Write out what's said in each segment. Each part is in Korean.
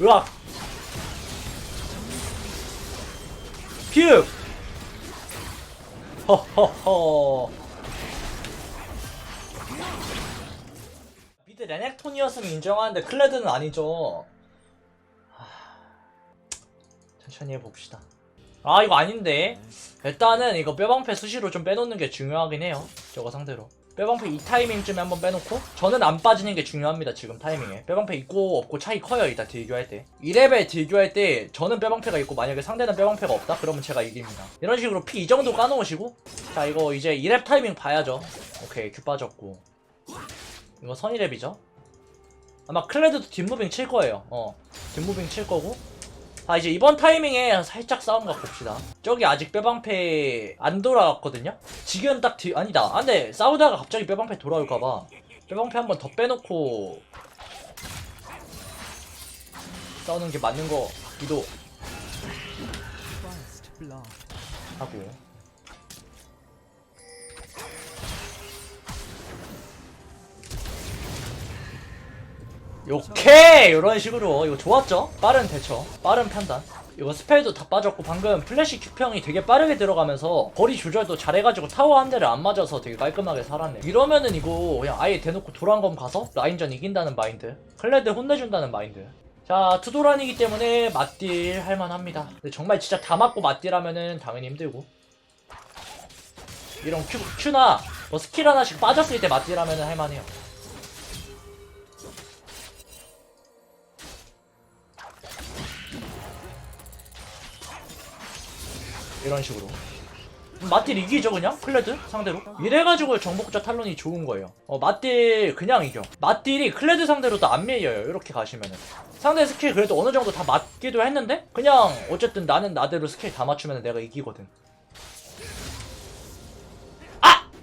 으악. 피읍. 허허허. 미드 레넥톤이었으면 인정하는데 클레드는 아니죠. 하... 천천히 해봅시다. 아 이거 아닌데. 일단은 이거 뼈방패 수시로 좀 빼놓는 게 중요하긴 해요. 저거 상대로 뼈방패 이 타이밍쯤에 한번 빼놓고 저는 안 빠지는 게 중요합니다 지금 타이밍에. 뼈방패 있고 없고 차이 커요 이따 딜교할 때. 2레벨 딜교할 때 저는 뼈방패가 있고 만약에 상대는 뼈방패가 없다? 그러면 제가 이깁니다. 이런 식으로 피 이 정도 까놓으시고 자 이거 이제 2렙 타이밍 봐야죠. 오케이 큐 빠졌고. 이거 선이랩이죠? 아마 클레드도 뒷무빙 칠 거예요. 어 뒷무빙 칠 거고 자 이제 이번 타이밍에 살짝 싸움 가 봅시다. 저기 아직 뼈방패 안 돌아왔거든요? 지금 딱 뒤 아니다. 아 근데 싸우다가 갑자기 뼈방패 돌아올까봐. 뼈방패 한 번 더 빼놓고 싸우는 게 맞는 거 같기도 하고 오케이 이런 식으로. 이거 좋았죠? 빠른 대처. 빠른 판단. 이거 스펠도 다 빠졌고 방금 플래시 큐평이 되게 빠르게 들어가면서 거리 조절도 잘해가지고 타워 한 대를 안 맞아서 되게 깔끔하게 살았네. 이러면은 이거 그냥 아예 대놓고 도란검 가서 라인전 이긴다는 마인드. 클레드 혼내준다는 마인드. 자 투도란이기 때문에 맞딜 할만합니다. 근데 정말 진짜 다 맞고 맞딜 하면은 당연히 힘들고. 이런 큐, 큐나 뭐 스킬 하나씩 빠졌을 때 맞딜 하면은 할만해요 이런 식으로. 맞딜 이기죠 그냥? 클레드 상대로? 이래가지고 정복자 탈론이 좋은 거예요. 어 맞딜 그냥 이겨. 맞딜이 클레드 상대로 도 안 밀려요 이렇게 가시면은. 상대 스킬 그래도 어느 정도 다 맞기도 했는데 그냥 어쨌든 나는 나대로 스킬 다 맞추면 내가 이기거든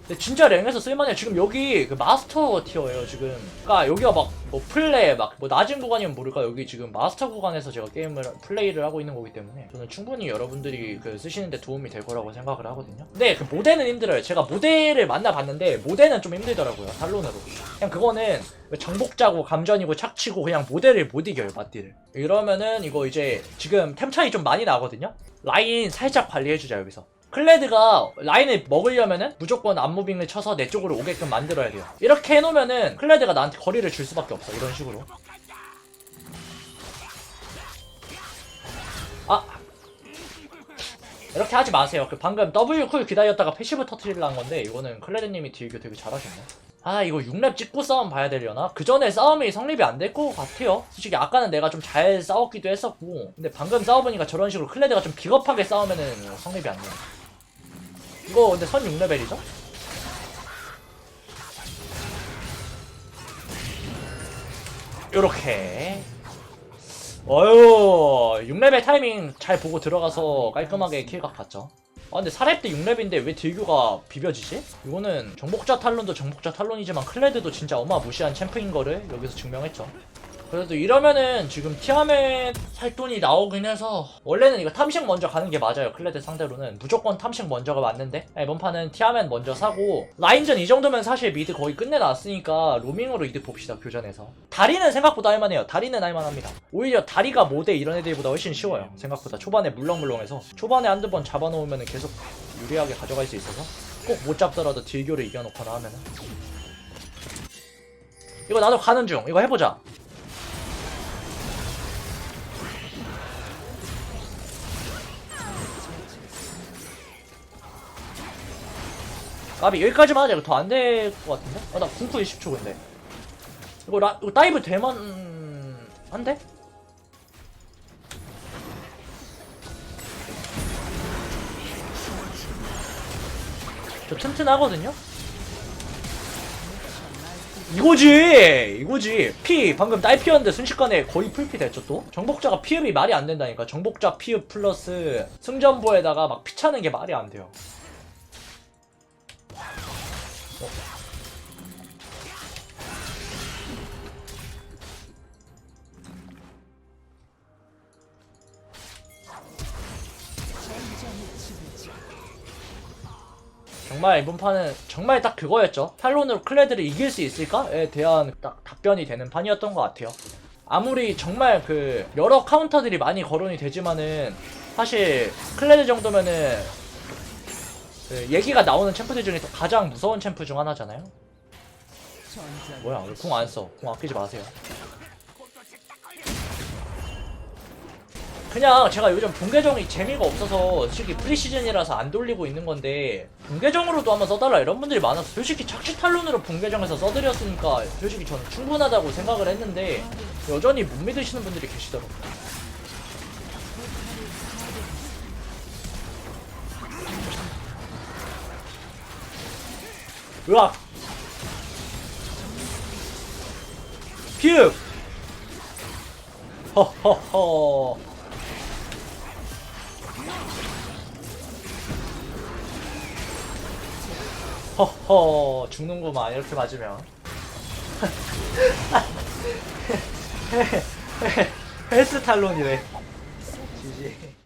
근데 진짜 랭에서 쓸만해요 지금 여기 그 마스터 티어예요 지금. 그니까 여기가 막 뭐 플레이 막뭐 낮은 구간이면 모를까. 여기 지금 마스터 구간에서 제가 게임을 플레이를 하고 있는 거기 때문에 저는 충분히 여러분들이 그 쓰시는데 도움이 될 거라고 생각을 하거든요. 근데 그 모델은 힘들어요. 제가 모델을 만나봤는데 모델은 좀 힘들더라고요 탈론으로. 그냥 그거는 정복자고 감전이고 착취고 그냥 모델을 못 이겨요 맞디를. 이러면은 이거 이제 지금 템 차이 좀 많이 나거든요? 라인 살짝 관리해주자 여기서 클레드가 라인을 먹으려면은 무조건 앞무빙을 쳐서 내 쪽으로 오게끔 만들어야 돼요. 이렇게 해놓으면은 클레드가 나한테 거리를 줄 수밖에 없어. 이런 식으로. 아! 이렇게 하지 마세요. 그 방금 W 쿨 기다렸다가 패시브 터트리려는 건데 이거는 클레드님이 딜교 되게 잘하셨네. 아 이거 6렙 찍고 싸움 봐야 되려나? 그 전에 싸움이 성립이 안 될 것 같아요. 솔직히 아까는 내가 좀 잘 싸웠기도 했었고 근데 방금 싸워보니까 저런 식으로 클레드가 좀 비겁하게 싸우면은 성립이 안 돼요. 이거 근데 선 6레벨이죠? 요렇게 어휴 6레벨 타이밍 잘 보고 들어가서 깔끔하게 킬각 봤죠 아 근데 4렙 때 6렙인데 왜 딜교가 비벼지지? 이거는 정복자 탈론도 정복자 탈론이지만 클레드도 진짜 어마무시한 챔프인 거를 여기서 증명했죠 그래도 이러면은 지금 티아멧 살 돈이 나오긴 해서 원래는 이거 탐식 먼저 가는 게 맞아요 클레드 상대로는. 무조건 탐식 먼저가 맞는데. 네, 이번 판은 티아멧 먼저 사고. 라인전 이 정도면 사실 미드 거의 끝내놨으니까 로밍으로 이득 봅시다 교전에서. 다리는 생각보다 할만해요. 다리는 할만합니다. 오히려 다리가 모대 이런 애들보다 훨씬 쉬워요 생각보다. 초반에 물렁물렁해서. 초반에 한두 번 잡아놓으면 계속 유리하게 가져갈 수 있어서 꼭 못 잡더라도 딜교를 이겨놓거나 하면은. 이거 나도 가는 중. 이거 해보자 까비 여기까지만 하자 이거 더 안 될 것 같은데? 아나 궁프 20초 근데 이거 라 이거 다이브 되만 한데? 저 튼튼하거든요? 이거지! 이거지! 피! 방금 딸 피였는데 순식간에 거의 풀피 됐죠 또? 정복자가 피읍이 말이 안 된다니까 정복자 피읍 플러스 승전보에다가 막 피 차는 게 말이 안 돼요 정말 이번 판은 정말 딱 그거였죠. 탈론으로 클레드를 이길 수 있을까에 대한 딱 답변이 되는 판이었던 것 같아요. 아무리 정말 그 여러 카운터들이 많이 거론이 되지만은 사실 클레드 정도면은 그 얘기가 나오는 챔프들 중에서 가장 무서운 챔프 중 하나잖아요. 뭐야? 왜 궁 안 써? 궁 아끼지 마세요. 그냥 제가 요즘 분계정이 재미가 없어서 솔직히 프리시즌이라서 안 돌리고 있는 건데 분계정으로도 한번 써달라 이런 분들이 많아서 솔직히 착취 탈론으로 분계정에서 써드렸으니까 솔직히 저는 충분하다고 생각을 했는데 여전히 못 믿으시는 분들이 계시더라고요. 으악! 피읍! 허허허 허허 죽는구만 이렇게 맞으면 헬스 탈론이래 지지